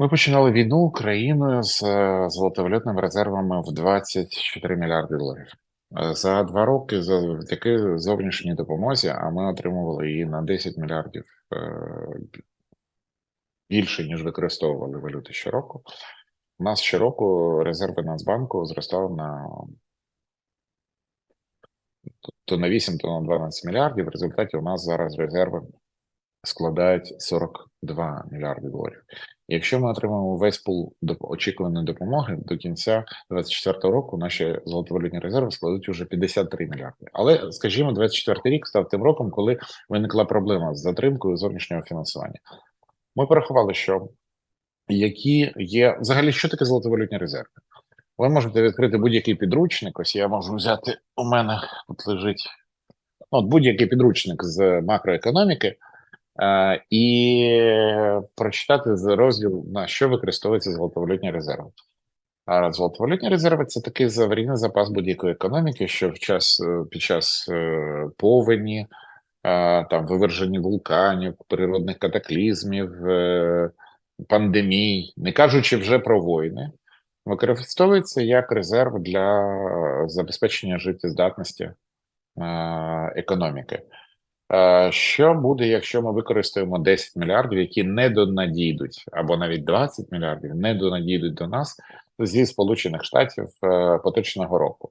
Ми починали війну Україною з е, золотовалютними резервами в 24 мільярди доларів. Е, За два роки завдяки зовнішній допомозі, а ми отримували її на 10 мільярдів е, більше, ніж використовували валюти щороку. У нас щороку резерви Нацбанку зростали на то на 8, то на 12 мільярдів. В результаті у нас зараз резерви складають 42 мільярди доларів. Якщо ми отримаємо весь пул очікуваної допомоги до кінця 2024 року, наші золотовалютні резерви складуть уже 53 мільярди. Але, скажімо, 24 рік став тим роком, коли виникла проблема з затримкою зовнішнього фінансування. Ми порахували, що які є взагалі, що таке золотовалютні резерви? Ви можете відкрити будь-який підручник. Ось я можу взяти у мене тут лежить ну, будь-який підручник з макроекономіки і прочитати з розділ на що використовується золотовалютні резерви. А золотовалютні резерви це такий аварійний запас будь-якої економіки, що в час е, під час е, повені, е, там виверження вулканів, природних катаклізмів, е, пандемій, не кажучи вже про війни, використовується як резерв для е, забезпечення життєздатності е, економіки. Е, Що буде, якщо ми використаємо 10 мільярдів, які не донадійдуть, або навіть 20 мільярдів не донадійдуть до нас зі Сполучених Штатів е, поточного року?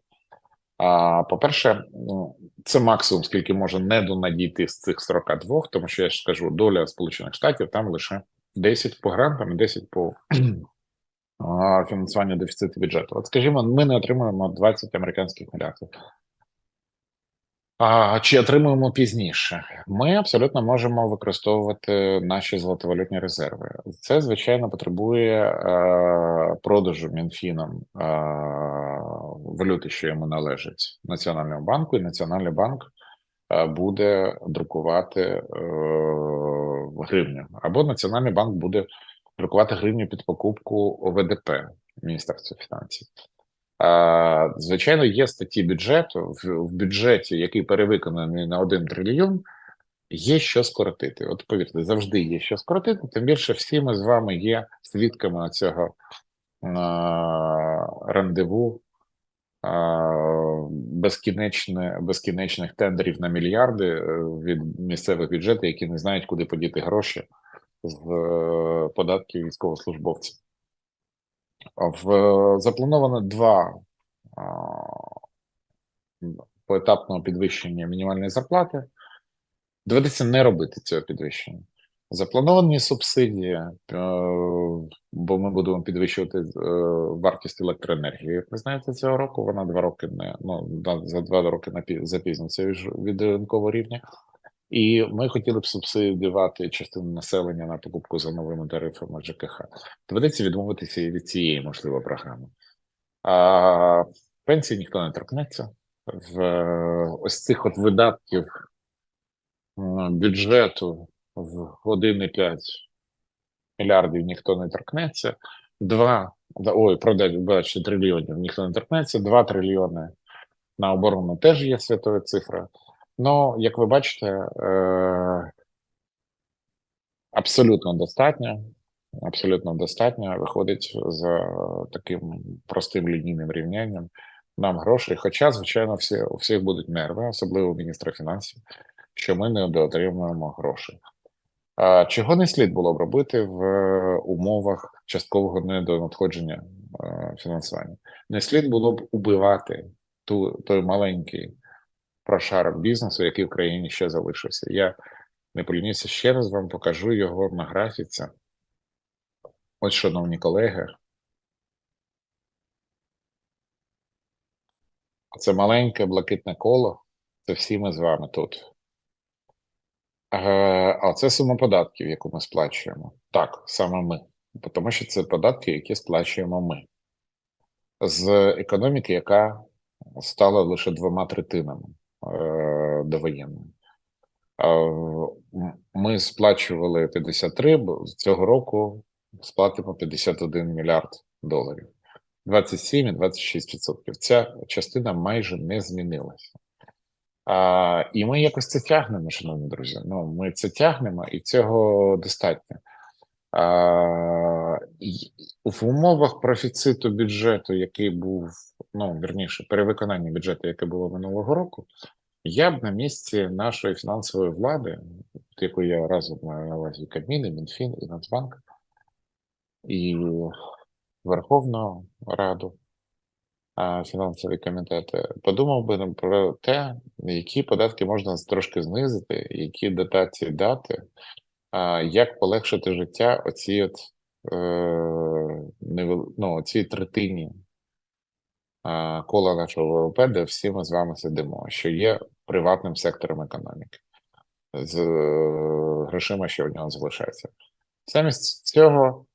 А по-перше, ну, це максимум, скільки може не донадійти з цих 42, тому що я ж скажу, доля Сполучених Штатів там лише 10 по грантам і 10 по фінансуванню дефіциту бюджету. От скажімо, ми не отримуємо 20 американських мільярдів. А чи отримуємо пізніше? Ми абсолютно можемо використовувати наші золотовалютні резерви. Це звичайно потребує е, продажу мінфіном е, валюти, що йому належить Національному банку, і Національний банк е, буде друкувати е, гривню, або Національний банк буде друкувати гривню під покупку ОВДП Міністерства фінансів. Звичайно, є статті бюджету в, бюджеті, який перевиконаний на 1 трильйон, є що скоротити. От повірте, завжди є що скоротити. Тим більше всі ми з вами є свідками цього рандеву безкінечне, безкінечних тендерів на мільярди е, від місцевих бюджетів, які не знають, куди подіти гроші з е, податків військовослужбовців. В заплановано два поетапного підвищення мінімальної зарплати. Доведеться не робити цього підвищення. Заплановані субсидії, е, бо ми будемо підвищувати е, вартість електроенергії. Як ви знаєте, цього року вона два роки не ну на- за два роки напі- запізниться від ринкового рівня. І ми хотіли б субсидіювати частину населення на покупку за новими тарифами ЖКХ. Доведеться відмовитися і від цієї можливо програми. А пенсії ніхто не торкнеться. В ось цих от видатків бюджету в 1,5 мільярдів ніхто не торкнеться. Два да, ой, продать бачите, трильйонів ніхто не торкнеться. Два трильйони на оборону теж є святою цифрою. Ну, як ви бачите, е, абсолютно достатньо. Абсолютно достатньо виходить за таким простим лінійним рівнянням нам грошей. Хоча, звичайно, всі, у всіх будуть нерви, особливо у міністра фінансів, що ми не отримуємо грошей. А чого не слід було б робити в е, умовах часткового недонадходження е, фінансування? Не слід було б убивати ту, той маленький прошарок бізнесу, який в країні ще залишився. Я не полінюся ще раз вам покажу його на графіці. Ось, шановні колеги. Це маленьке блакитне коло. Це всі ми з вами тут. Е, А це сума податків, яку ми сплачуємо. Так, саме ми. Тому що це податки, які сплачуємо ми. З економіки, яка стала лише двома третинами довоєнною. Ми сплачували 53, бо цього року сплатимо 51 мільярд доларів. 27 і 26%. Ця частина майже не змінилася. А, і ми якось це тягнемо, шановні друзі. Ну, ми це тягнемо, і цього достатньо. А, в умовах профіциту бюджету, який був, ну, вірніше, перевиконання бюджету, яке було минулого року, я б на місці нашої фінансової влади, яку я разом маю на увазі Кабмін, і Мінфін, і Нацбанк, і Верховну Раду, фінансові комітети, подумав би ну, про те, які податки можна трошки знизити, які дотації дати, як полегшити життя оцій от е, ну, цій третині кола нашого ВВП, де всі ми з вами сидимо, що є приватним сектором економіки з е, грошима, що в нього залишається. Замість цього,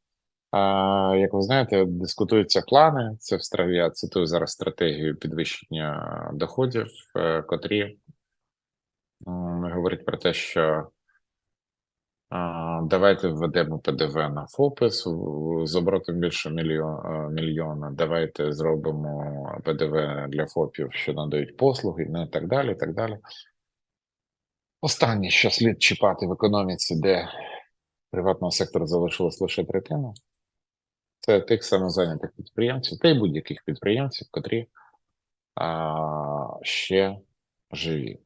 як ви знаєте, дискутуються плани. Це в. Я цитую зараз стратегію підвищення доходів, е, котрі говорять про те, що давайте введемо ПДВ на ФОПи з, оборотом більше мільйона. Давайте зробимо ПДВ для ФОПів, що надають послуги, ну і так далі. і так далі. Останнє, що слід чіпати в економіці, де приватного сектору залишилось лише третина, це тих самозайнятих підприємців та й будь-яких підприємців, котрі а, ще живі.